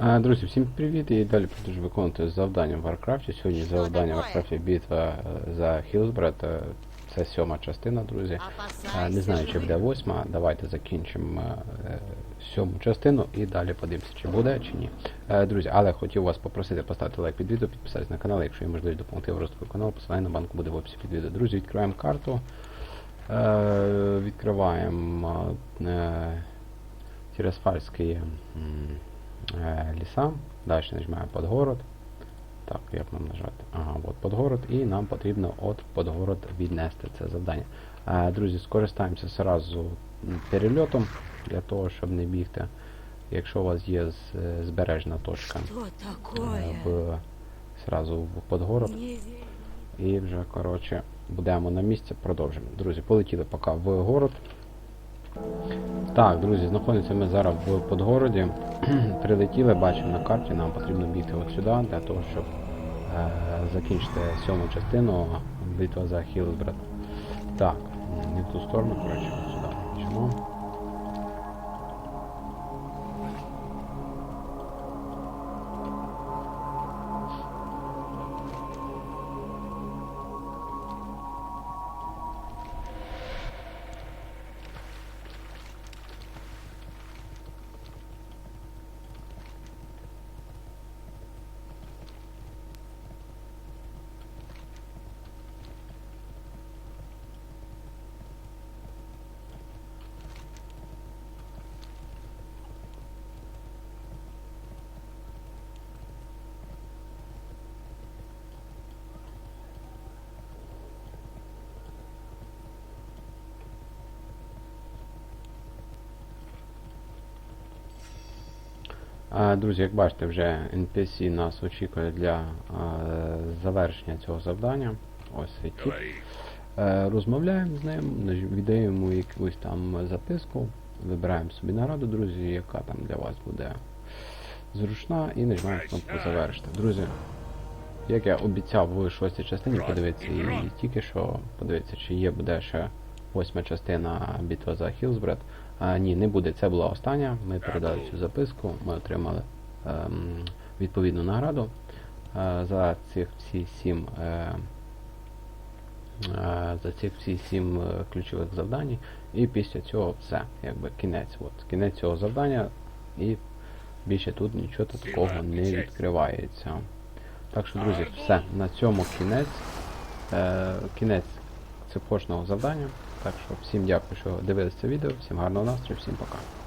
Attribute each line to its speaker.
Speaker 1: Друзі, всім привіт! І далі продовжую виконувати завдання в Варкрафті. Сьогодні завдання в Варкрафті битва е, за Хілсбред. Це сьома частина, друзі. Е, Не знаю, чи буде восьма. Давайте закінчимо е, сьому частину і далі подивимося, чи буде, чи ні. Друзі, але хотів вас попросити поставити лайк під відео, підписатися на канал, якщо є можливість допомогти в розвитку каналу, посилання на банку буде в описі під відео. Друзі, відкриваємо карту. Відкриваємо Тірасфальський ліса. Далі нажимаємо Подгород. Так, як нам нажати? Ага, от Подгород. І нам потрібно от Подгород віднести це завдання. Е, Друзі, скористаємося зразу перельотом для того, щоб не бігти. Якщо у вас є е, збережна точка е, в, в Подгород. І вже, коротше, будемо на місці, продовжимо. Друзі, полетіли поки в город. Так, друзі, знаходимося ми зараз в Подгороді. Прилетіли, бачимо на карті, нам потрібно бігти от сюди, для того, щоб е, закінчити сьому частину битва за Хілсбред. Так, не в ту сторону, коротше, от сюди. Чому? Друзі, як бачите, вже NPC нас очікує для завершення цього завдання. Ось тип. Е, Розмовляємо з ним, віддаємо якусь там записку, вибираємо собі нараду, друзі, яка там для вас буде зручна, і нажимаємо кнопку завершити. Друзі, як я обіцяв в шостій частині подивитися, і тільки що подивитися, чи є буде ще восьма частина битва за Хілсбред. А, ні, не буде. Це була остання. Ми передали цю записку, ми отримали ем, відповідну награду е, за цих всі сім. Е, е, за цих всі сім е, ключових завдань. І після цього все, якби кінець. От, кінець цього завдання, і більше тут нічого такого не відкривається. Так що, друзі, все. На цьому кінець. Е, кінець цепочного завдання. Так що всім дякую, що дивилися це відео, всім гарного настрою, всім пока.